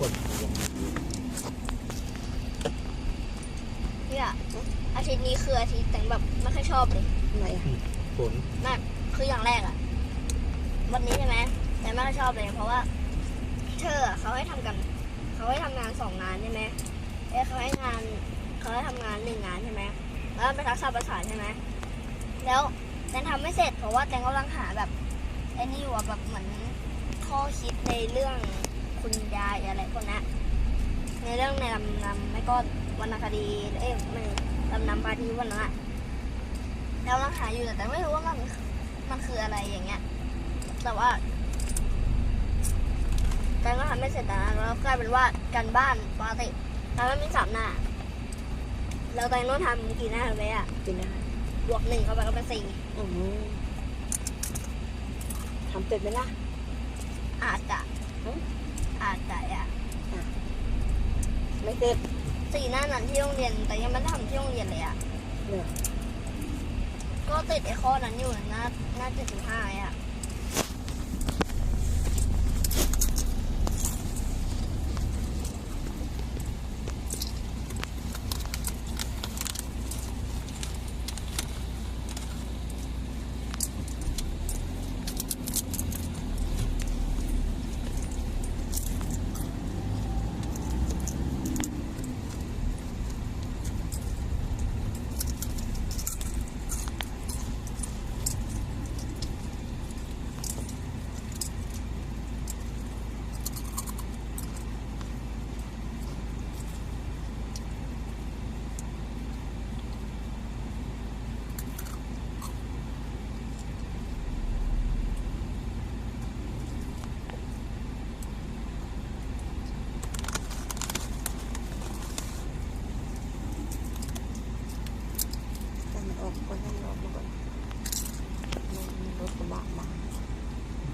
กดลงเนี่ยอาทิตย์นี้คืออาทิตย์แต่งแบบไม่ค่อยชอบเลยทำไมอะฝนนั่นคืออย่างแรกอะวันนี้ใช่ไหมแต่ไม่ค่อยชอบเลย เพราะว่าเธออะเขาให้ทำกัน เขาให้ทำงานสองงานใช่ไหมเอ้ยเขาให้งานเขาให้ทำงานหนึ่งงานใช่ไหมแล้วไปทักษะประสานใช่ไหมแล้วแตงทำไม่เสร็จเพราะว่าแตงกำลังหาแบบไอ้นี่อยู่อะแบบเหมือนข้อคิดในเรื่อง คุณยายอะไรพวกนั้นในเรื่องในลำนำไม่ก็วรรณคดีเอ้ยไม่ลำนำพาทีวันนั้นอะแล้วกำลังหาอยู่แต่ไม่รู้ว่ามันมันคืออะไรอย่างเงี้ย แต่ว่าแตงก็ทำไม่เสร็จนะแล้วกลายเป็นว่าการบ้านปกติแตงมันมีสามหน้าแล้วแตงต้องทำกี่หน้าเลยอะกินได้บวกหนึ่งเข้าไปก็เป็นสี่อืมทำเสร็จไหมล่ะอาจจะ อืม อาจจะอะ ไม่ เสร็จสี่หน้านั้นที่โรงเรียน แต่ยังไม่ได้ทำที่โรงเรียนเลยอะเนี่ย ก็ติดไอ้ข้อนั้นอยู่หน้าหน้าเจ็ดสิบห้าอะ แต่มันออกก็ให้ออกมาก่อนมีรถกระบะมา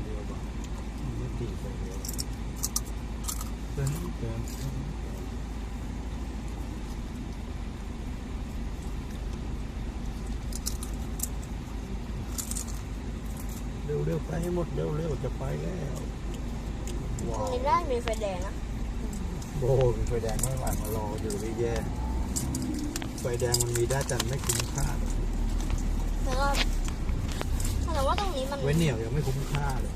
เดียวบอกไม่ตีไปเดียว เติมเติมเร็วเร็วๆไปให้หมดเร็วเร็วๆจะไปแล้วตว้ารงวนี้ได้มีไฟแดงนะโอ้โหไฟแดงไม่ไหวมารออยู่เลยแย่ไฟแดงมันมีได้แต่ไม่คุ้มค่าหรอกแล้วก็แต่ว่าตรงนี้มันไว้เหนียวยังไม่คุ้มค่าเลย